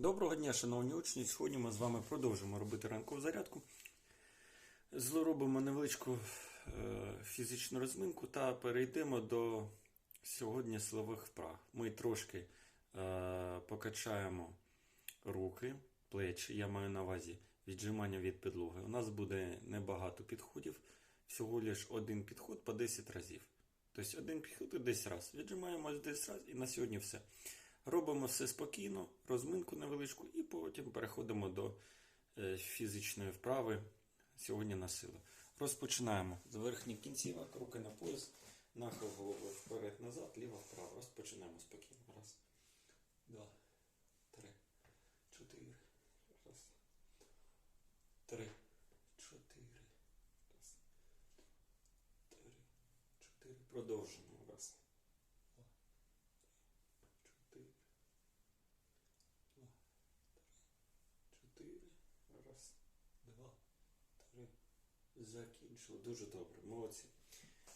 Доброго дня, шановні учні. Сьогодні ми з вами продовжимо робити ранкову зарядку. Зробимо невеличку е, фізичну розминку та перейдемо до сьогодні силових вправ. Ми трошки е, покачаємо руки, плечі, я маю на увазі віджимання від підлоги. У нас буде небагато підходів, всього лиш один підход по 10 разів. Тобто один підход і 10 разів. Віджимаємо 10 разів і на сьогодні все. Робимо все спокійно, розминку невеличку, і потім переходимо до е, фізичної вправи сьогодні на силу. Розпочинаємо з верхніх кінцівок, руки на пояс, нахил голови вперед-назад, ліво-вправо. Розпочинаємо спокійно. Раз, два, три, чотири. Раз, три, чотири. Раз, три, чотири. Продовжуємо. Раз. Чотири. Два, три, чотири. Раз, два, три. Закінчили. Дуже добре. Молодці.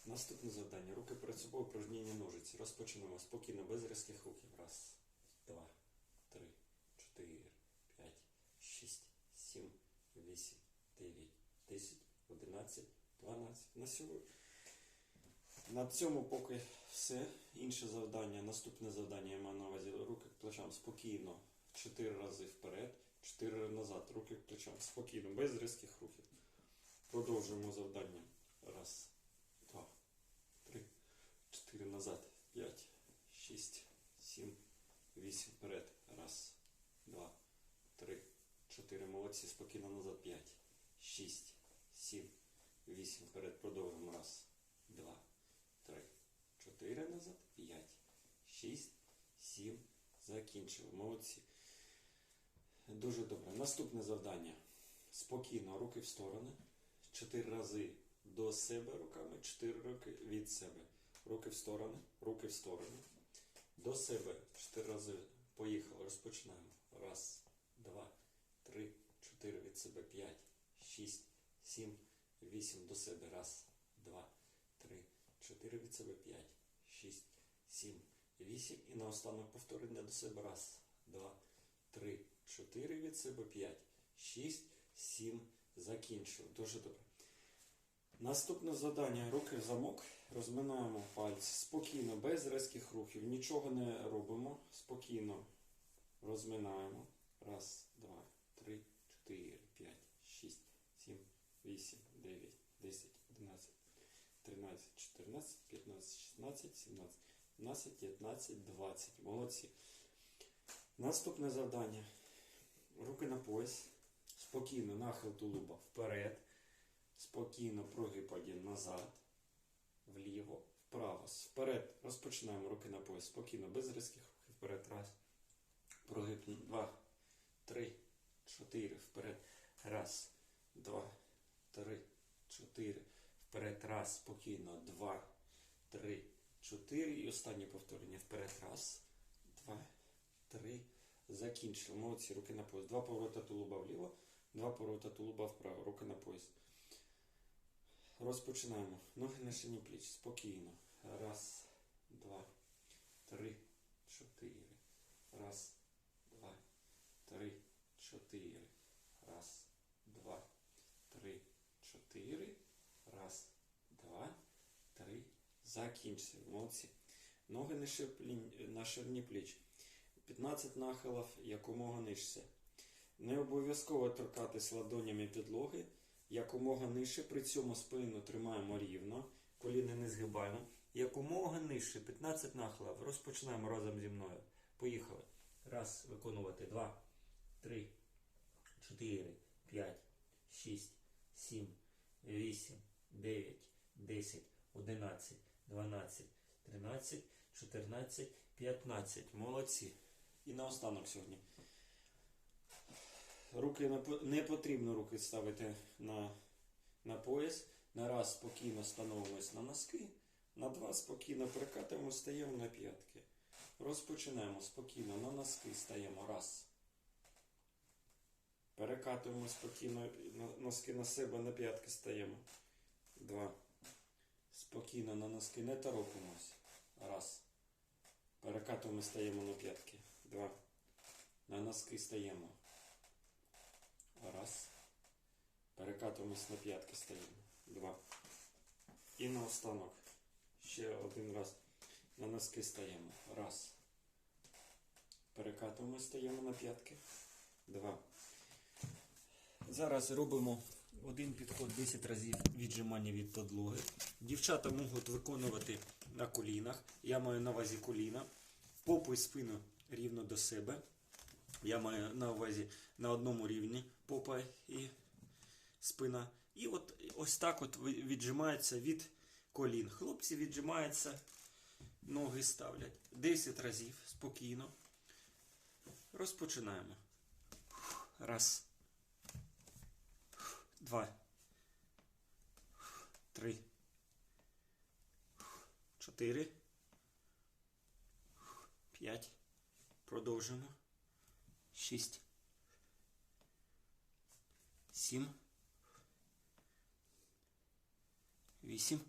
Наступне завдання. Руки перед собою, упражнення ножиці. Розпочнемо спокійно, без різких рухів. Раз, два, три, чотири, п'ять, шість, сім, вісім, дев'ять, десять, одинадцять, дванадцять. На сьогодні. На цьому поки все. Інше завдання, наступне завдання я маю на увазі руки к плечам спокійно. Чотири рази вперед, чотири рази назад. Руки к плечам спокійно, без різких рухів. Продовжуємо завдання. Раз, два, три, чотири назад. П'ять, шість, сім, вісім вперед. Раз, два, три, чотири. Молодці. Спокійно назад. П'ять, шість, сім, вісім вперед. Продовжуємо. Раз, два, три, чотири назад. П'ять, шість, сім. Закінчили. Молодці. Дуже добре. Наступне завдання. Спокійно, руки в сторони. Чотири рази до себе руками, чотири руки від себе. Руки в сторони, руки в сторони. До себе. Чотири рази. Поїхали. Розпочинаємо. Раз, два, три, чотири від себе. П'ять, шість, сім, вісім. До себе. Раз, два, три, чотири від себе. П'ять, шість, сім, вісім. І наостанок повторення до себе. Раз, два, три, чотири від себе. П'ять, шість, сім. Закінчили. Дуже добре. Наступне завдання. Руки в замок. Розминаємо пальці. Спокійно, без різких рухів. Нічого не робимо. Спокійно розминаємо. Раз, два, три, чотири, п'ять, шість, сім, вісім, дев'ять, десять, одинадцять, тринадцять, чотирнадцять, п'ятнадцять, шістнадцять, сімнадцять, дванадцять, п'ятнадцять, двадцять. Молодці. Наступне завдання. Руки на пояс. Спокійно нахил тулуба вперед. Спокійно прогиб один назад, вліво, вправо. Вперед. Розпочинаємо руки на пояс. Спокійно, без різких рухів. Вперед. Раз. Прогиб. Два. Три. Чотири. Вперед. Раз. Два. Три. Чотири. Вперед. Раз. Спокійно. Два. Три. Чотири. І останнє повторення. Вперед. Раз. Два. Три. Закінчили. Молодці. Руки на пояс. Два поворота тулуба вліво. Два поворота тулуба вправо. Руки на пояс. Розпочинаємо. Ноги на шині пліч. Спокійно. Раз, два, три, чотири. Раз, два, три, чотири. Раз, два, три, чотири. Раз, два, три. Закінчили. Молодці. Ноги на, шиплі- на ширні пліч. 15 нахилів якомога нижче. Не обов'язково торкатись ладонями підлоги якомога нижче, при цьому спину тримаємо рівно, коліни не згибаємо. Якомога нижче, 15 нахилів. Розпочинаємо разом зі мною. Поїхали. Раз, виконувати. Два, три, чотири, п'ять, шість, сім, вісім, дев'ять, десять, одинадцять, дванадцять, тринадцять, чотирнадцять, п'ятнадцять. Молодці. І наостанок сьогодні. Руки не не потрібно руки ставити на, на пояс. На раз спокійно становимось на носки. На два спокійно перекатуємо, стаємо на п'ятки. Розпочинаємо спокійно на носки стаємо. Раз. Перекатуємо спокійно носки на себе, на п'ятки стаємо. Два. Спокійно на носки не торопимось. Раз. Перекатуємо, стаємо на п'ятки. Два. На носки стаємо. Раз. Перекатуємось на п'ятки стаємо. Два. І наостанок. Ще один раз. На носки стаємо. Раз. Перекатуємось, стаємо на п'ятки. Два. Зараз робимо один підход 10 разів віджимання від подлоги. Дівчата можуть виконувати на колінах. Я маю на увазі коліна. Попу і спину рівно до себе. Я маю на увазі на одному рівні попа і спина. І от ось так от віджимається від колін. Хлопці віджимаються, ноги ставлять 10 разів спокійно. Розпочинаємо. Раз. Два. Три. Чотири. П'ять. Продовжуємо. Шість. Сім. Вісім.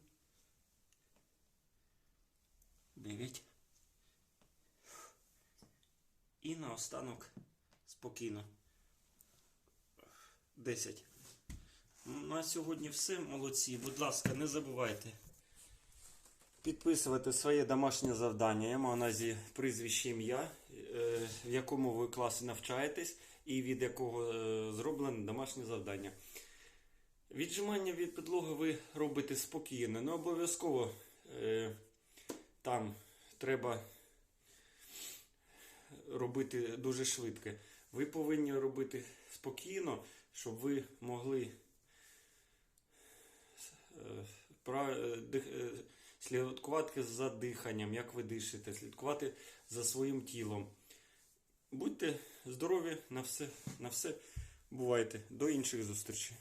Дев'ять. І наостанок спокійно. Десять. На сьогодні все, молодці. Будь ласка, не забувайте. Підписувати своє домашнє завдання. Я маю на увазі прізвище ім'я, е, в якому ви класі навчаєтесь, і від якого е, зроблене домашнє завдання. Віджимання від підлоги ви робите спокійно, не обов'язково е, там треба робити дуже швидко. Ви повинні робити спокійно, щоб ви могли слідкувати за диханням, як ви дишите, слідкувати за своїм тілом. Будьте здорові на все, на все. Бувайте. До інших зустрічей.